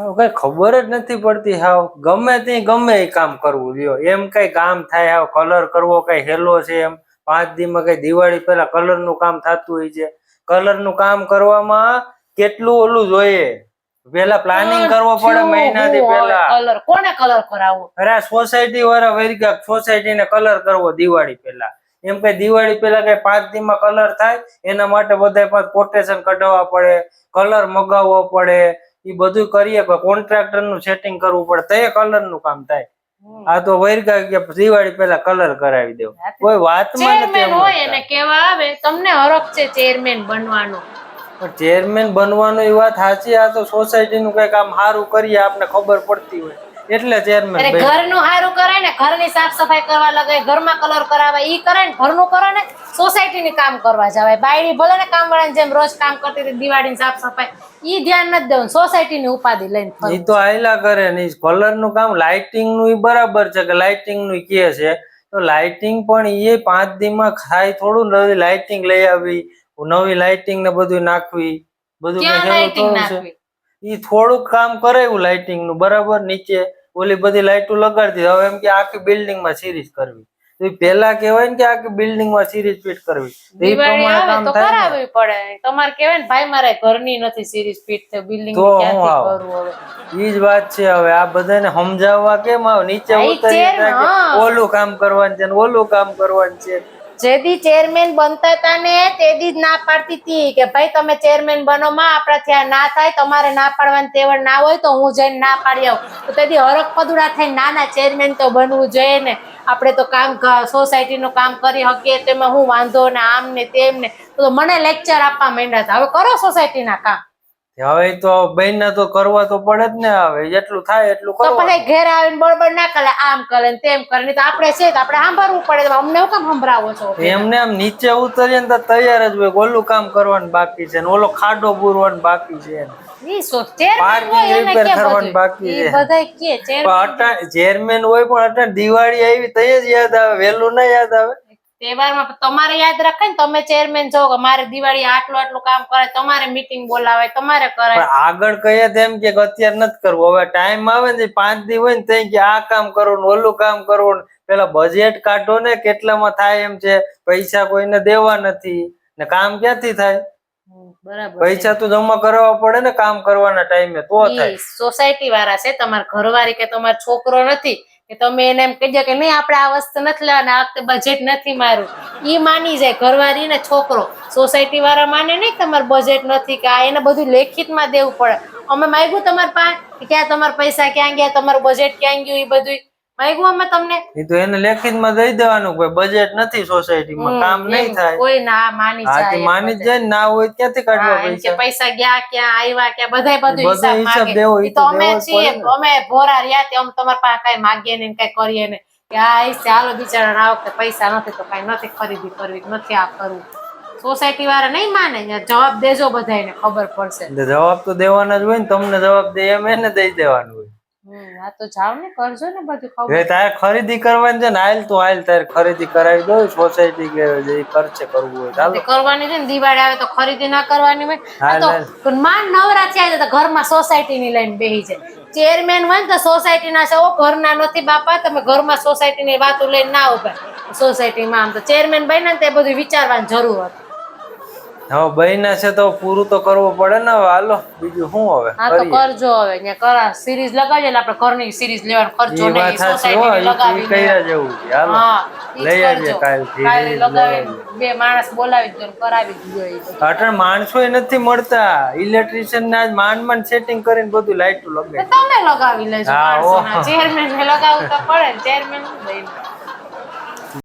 કઈ ખબર જ નથી પડતી હાવ. ગમે તે ગમે એ કામ કરવું લ્યો. એમ કઈ કામ થાય હાવ. કલર કરવો કઈ હેલો છે એમ. પાંચ દીમાં કઈ દિવાળી પહેલા કલરનું કામ થતું હોય છે. કલરનું કામ કરવામાં કેટલું ઓલું જોઈએ? પેલા પ્લાનિંગ કરવો પડે મહિનાથી પહેલા. કલર. કોને કલર કરાવવો? અરે સોસાયટી વાળા ગયા સોસાયટી ને કલર કરવો દિવાળી પહેલા. એમ કઈ દિવાળી પહેલા કઈ પાંચ દી માં કલર થાય? એના માટે બધા પાંચ કોટેશન કઢાવવા પડે કલર મગાવવો પડે એ બધું કરીએ કોન્ટ્રાક્ટરનું સેટિંગ કરવું પડે. તો એ કલરનું કામ થાય. આ તો વૈરગા કે દિવાળી પહેલા કલર કરાવી દેવું કોઈ વાતમાં નથી હોય એને કેવા આવે તમને હરખ છે ચેરમેન બનવાનો. પણ ચેરમેન બનવાનું એ વાત સાચી આ તો સોસાયટી નું કઈ આમ સારું કરીએ આપને ખબર પડતી હોય. એટલે ચેરમેન અરે ઘરનું સારું કરાય ને ઘરની સાફ સફાઈ કરવા લગાય ઘરમાં કલર કરાવે ઈ કરે ને ઘરનું કરે ને સોસાયટી ની કામ કરવા જવાય. બાયડી ભલે ને કામ વાળાની જેમ રોજ કામ કરતી હતી દિવાળી સાફ સફાઈ ઈ ધ્યાન નથી દેવું સોસાયટી ની ઉપાધિ લઈને. એ તો આયલા કરે ને કલરનું કામ લાઇટિંગનું ઈ બરાબર છે કે લાઇટિંગનું કે છે. તો લાઇટિંગ પણ એ પાંચ દીમાં ખાય થોડું નવી લાઇટિંગ લઈ આવી નવી લાઇટિંગ ને બધું નાખવી બધું થોડું છે ઈ થોડુંક કામ કરાયું લાઇટિંગનું બરાબર નીચે ઓલી બધી લાઇટો લગાડતી હવે એમ કે આખી બિલ્ડિંગમાં સિરીઝ કરવી. પેલા કેવાય ને કે આખી બિલ્ડિંગમાં સિરીઝ ફિટ કરવી. તો પ્રમાણે કામ થાય પડે. તમારે કેવાય ને ભાઈ મારે ઘરની નથી સિરીઝ ફિટ થઈ બિલ્ડિંગ તો હું ક્યાંથી આવું? કરવું હવે? ઈ જ વાત છે હવે. આ બધાને સમજાવવા કેમ આવે? નીચે. ઓલું કામ કરવાનું છે ઓલું કામ કરવાનું છે. જેદી ચેરમેન બનતા હતા ને તેદી જ ના પાડતી હતી કે ભાઈ, તમે ચેરમેન બનો માં, આપણા ત્યાં ના થાય, તમારે ના પાડવાની તેવડ ના હોય તો હું જઈને ના પાડી આવું. તો તેથી હરખ પદુડા થાય ના ના ચેરમેન તો બનવું જોઈએ ને. આપણે તો કામ સોસાયટીનું કામ કરી શકીએ, તેમાં હું વાંધો ને, આમ ને તેમ ને. તો મને લેક્ચર આપવા માંડ્યા હતા. હવે કરો સોસાયટીના કામ. હવે તો બેન તો કરવા તો પડે જ ને હવે જેટલું થાય એટલું કરો પછી ઘેર આવીને બળબડ ના કરે આમ કરે ને તેમ કરે નહીં તો આપણે છે આપણે સાંભળવું પડે અમને હું કામ સંભળાવો છો? એમને આમ નીચે ઉતરીએ ને તો તૈયાર જ હોય ઓલું કામ કરવાનું બાકી છે ને ઓલો ખાડો પૂરવાનું બાકી છે ને. ચેરમેન હોય પણ દિવાળી આવી તૈયાર જ યાદ આવે વેલું ના યાદ આવે. તહેવારમાં તમારે યાદ રાખે ને તમે ચેરમેન છો કે મારે દિવાળી આટલું આટલું કામ કરે તમારે મીટિંગ બોલાવે તમારે કરે. આગળ કહીએ તો એમ કે અત્યારે નથી કરવું. હવે ટાઈમ આવે ને પાંચ દિવસ હોય ને તઈ કે આ કામ કરવું ઓલું કામ કરવું પેલા બજેટ કાઢો ને કેટલામાં થાય એમ છે. પૈસા કોઈને દેવા નથી. ને કામ ક્યાંથી થાય? બરાબર પૈસા તો જમા કરવા પડે ને કામ કરવાના ટાઈમે તો થાય. સોસાયટી વાળા છે તમારા ઘરવાળી કે તમારો છોકરો નથી કે તમે એને એમ કહી દો કે નહીં, આપણે આ વસ્તુ નથી લેવાના, આ વખતે બજેટ નથી મારું. એ માની જાય, ઘરવાળી ને છોકરો. સોસાયટી વાળા માને નહીં તમારું બજેટ નથી, કે આ એને બધું લેખિતમાં દેવું પડે. અમે માગ્યું તમારા પાસે ક્યાં તમારા પૈસા ક્યાં ગયા, તમારું બજેટ ક્યાં ગયું એ બધું માગ્યું અમે તમને? એ તો એને લેખિતમાં દઈ દેવાનું કોઈ બજેટ નથી સોસાયટીમાં કામ નહીં થાય. કોઈ ના માની જાય તે માની જ જાય ના હોય ક્યાંથી કાઢવા હા, કે પૈસા? પૈસા ગયા ક્યાં આવ્યા ક્યાં બધાય બધું હિસાબ હિસાબ દેવો, તો અમે છીએ અમે ભોરા રહ્યા તે અમે તમારા પાસે કઈ માગીએ ને કઈ કરીએ ને કે આ ચાલો બિચારા ના વખતે પૈસા નથી તો કઈ નથી ખરીદી કરવી નથી આ કરવું. સોસાયટી વાળા નહીં માને જવાબ દેજો બધાને ખબર પડશે. જવાબ તો દેવાના જ હોય ને તમને જવાબ દે એમ એને દઈ દેવાનું. તો જાવ ને કરજો ને બધું ખબર. હવે તારે ખરીદી કરવાની છે ને આયલ તો આયલ તારે ખરીદી કરાવી દો સોસાયટી કે જે ખર્ચે કરવું હોય ચાલો. કરવાની છે ને દિવાળી આવે તો ખરીદી ના કરવાની હોય. આ હાલ, તો ઘરમાં સોસાયટી ની લઈને બેહી જાય. ચેરમેન હોય ને તો સોસાયટી ના છે ઓ ઘરના નથી બાપા તમે ઘરમાં સોસાયટી ની વાતો લઈને ના ઊભા. સોસાયટી માં આમ તો ચેરમેન બન્યા ને તે બધું વિચારવાની જરૂર હતી. હવે બહેના છે તો પૂરું તો કરવું પડે ને હવે. હાલો બીજું શું હવે? હા તો કરજો હવે. અહીંયા કરા સિરીઝ લગાવજો એટલે આપણે ઘરની સિરીઝ લેવાનો. ખર્ચો નહીં સોસાયટી લગાવી જેવું છે. હાલો લઈ આવજે કાલ કાલે લગાવી બે માણસ બોલાવી દો કરાવી દો એ અટણ માણસો નથી મળતા. ઇલેક્ટ્રિશિયન ના જ માંડ માંડ સેટિંગ કરીને બધું લાઈટ લગાવી તમે લગાવી લેજો માણસો ના ચેરમેન ને તો પડે ચેરમેન